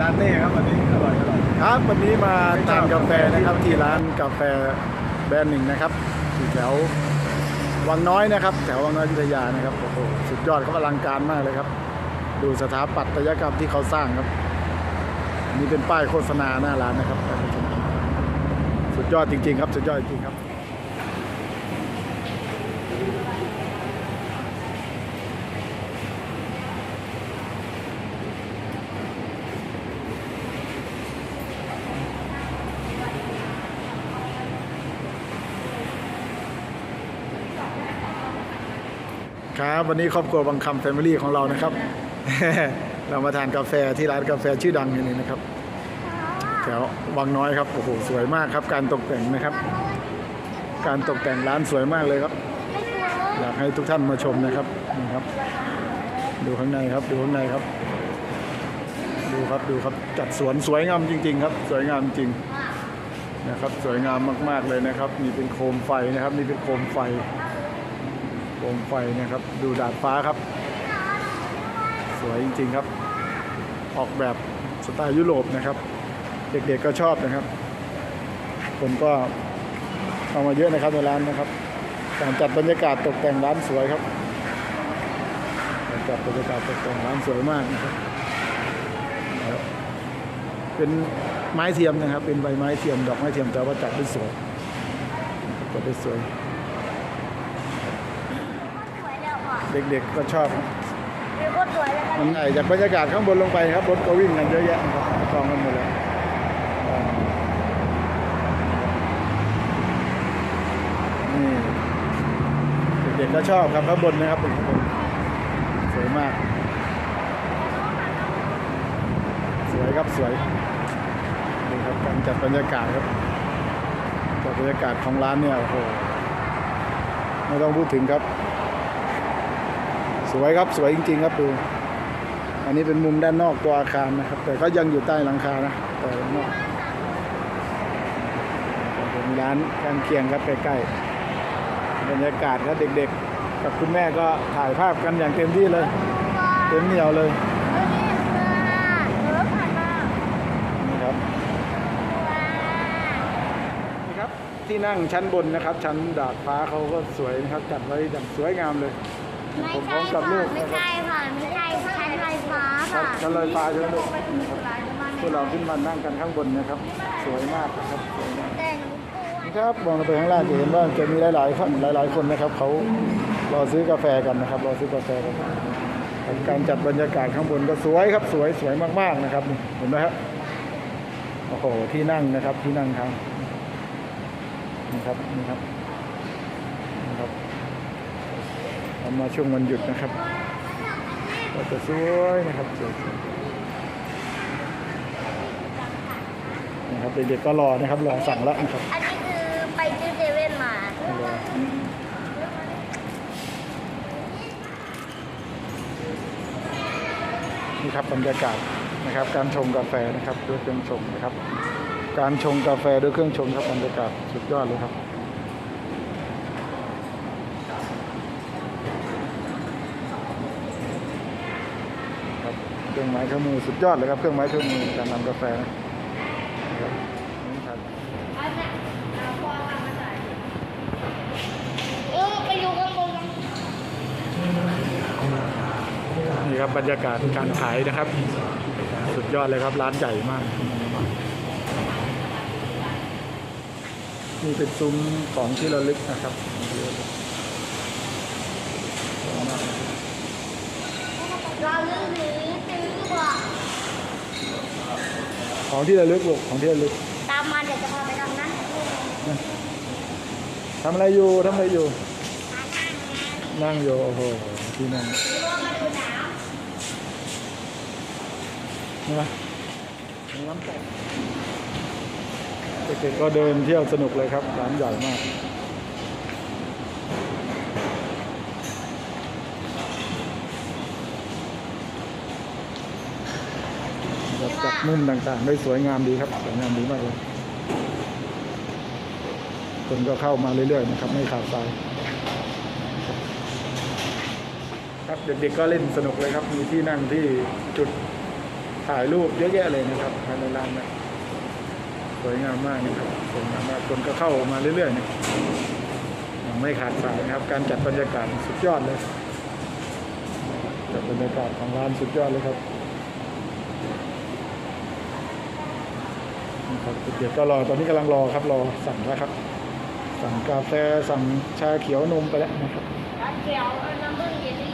ร้านเน่ครับวันนี้อร่อยอร่อย ครับวันนี้มาทานกาแฟนะครับที่ร้านกาแฟแบรนด์หนึ่งนะครับอยู่แถววังน้อยนะครับ แถววังน้อยพิทยานะครับโอ้โหสุดยอดครับอลังการมากเลยครับ ดูสถาปัตยกรรมที่เขาสร้างครับนนี่เป็นป้ายโฆษณาหน้าร้านนะครับ สุดยอดจริง ๆ ครับ สุดยอดจริงๆครับ ครับวันนี้ครอบครัวบางคำแฟมิลี่ของเรานะครับ เรามาทานกาแฟที่ร้านกาแฟชื่อดังอย่างนี้นะครับแถววังน้อยครับโอ้โหสวยมากครับ การตกแต่งนะครับ การตกแต่งร้านสวยมากเลยครับ อยากให้ทุกท่านมาชมนะครับนี่ครับ ดูข้างในครับ ดูข้างในครับ ดูครับดูครับจัดสวนสวยงามจริง ๆ ครับ สวยงามจริงนะครับ สวยงามมาก ๆเลยนะครับนี่เป็นโคมไฟนะครับนี่เป็นโคมไฟ โคมไฟนะครับ ดูดาดฟ้าครับ สวยจริง ๆครับ ออกแบบสไตล์ยุโรปนะครับ เด็กๆก็ชอบนะครับ คนก็เอามาเยอะนะครับในร้านนะครับการจัดบรรยากาศตกแต่งร้านสวยครับการจัดบรรยากาศตกแต่งร้านสวยมากนะครับ เป็นไม้เทียมนะครับ เป็นใบไม้เทียมดอกไม้เทียมแต่ว่าจัดได้สวยจัดได้สวย สวยแล้วอะ เด็กๆก็ชอบครับมีโคตรสวยเลยครับมันไอจากบรรยากาศข้างบนลงไปครับรถก็วิ่งกันเยอะแยะนะครับกองกันหมดเลยอ่านี่เด็กๆก็ชอบครับข้างบนนะครับเป็นข้างบนสวยมาก สวยครับสวยนี่ครับการจัดบรรยากาศครับจัดบรรยากาศของร้านเนี่ยโอ้โหไม่ต้องพูดถึงครับ สวยครับสวยจริง ๆ ครับดู อันนี้เป็นมุมด้านนอกตัวอาคารนะครับ แต่ก็ยังอยู่ใต้หลังคานะแต่ด้านนอกมีร้านข้างเคียงครับใกล้ๆบรรยากาศครับเด็กๆ กับคุณแม่ก็ถ่ายภาพกันอย่างเต็มที่เลย เต็มเหนียวเลยนี่ครับที่นั่งชั้นบนนะครับ ชั้นดาดฟ้าเขาก็สวยนะครับ จัดไว้อย่างสวยงามเลย ผมพร้ใช่อมกับค่ะลูกไม่นะครับใช่ค่ะไม่ใช่ชั้นลอยฟ้าค่ะชั้นลอยฟ้าใช่ไหมลูกพวกเราขึ้นมานั่งกันข้างบนนะครับ สวยมากนะครับสวยมากครับมองลงไปข้างล่างจะเห็นว่าจะมีหลายๆคนหลาย ๆคนนะครับเขารอซื้อกาแฟกันนะครับรอซื้อกาแฟกันการจัดบรรยากาศข้างบนก็สวยครับสวยสวยมากๆนะครับเห็นไหมครับโอ้โหที่นั่งนะครับที่นั่งครับนี่ครับนี่ครับนี่ครับ ทำมาช่วงวันหยุดนะครับ ก็จะสวยนะครับสวยๆนะครับเด็กๆก็รอนะครับรอสั่งแล้วนะครับอันนี้คือไปซื้อเซเว่นมารอนี่ครับบรรยากาศนะครับ การชงกาแฟนะครับด้วยเครื่องชงนะครับ การชงกาแฟด้วยเครื่องชงครับบรรยากาศสุดยอดเลยครับ ค รับเครื่องไม้เครื่องมือสุดยอดเลยครับเครื่องไม้เครื่องมือการทำกาแฟนะครับนี่ครับเออไปดูข้างบนกันนี่ครับบรรยากาศการขายนะครับ สุดยอดเลยครับร้านใหญ่มาก นี่เป็นซุ้มของที่ระลึกนะครับเราลืมหรือซื้อว่ะ ของที่ระลึกลูกของที่ระลึก ตามมาเดี๋ยวจะพาไปทำนั้นทำอะไรอยู่ทำอะไรอยู่ นั่งอยู่โอ้โหที่นั่งมาดูหนาวนี่ไหมมีน้ำตกเด็กๆก็เดินเที่ยวสนุกเลยครับร้านใหญ่มาก จัดจัด มุมต่างๆได้สวยงามดีครับ สวยงามดีมากเลย คนก็เข้ามาเรื่อยๆนะครับ ไม่ขาดสาย ครับเด็กๆก็เล่นสนุกเลยครับ มีที่นั่งที่จุดถ่ายรูปเยอะแยะเลยนะครับภายในร้านนะสวยงามมากนะครับสวยงามมากคนก็เข้ามาเรื่อยๆนะไม่ขาดสายนะครับ การจัดบรรยากาศสุดยอดเลยจัดบรรยากาศของร้านสุดยอดเลยครับ นี่ครับเดี๋ยวก็รอตอนนี้กำลังรอครับรอสั่งแล้วครับ สั่งกาแฟสั่งชาเขียวนมไปแล้วนะครับร้านเขียวน้ำผึ้งเยลลี่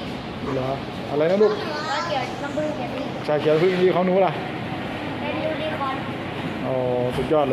เหรออะไรนะลูกร้านเขียวน้ำผึ้งเยลลี่ชาเขียวพึ่งที่ของหนูล่ะเป็นยูนิคอร์นโอ้สุดยอดเลย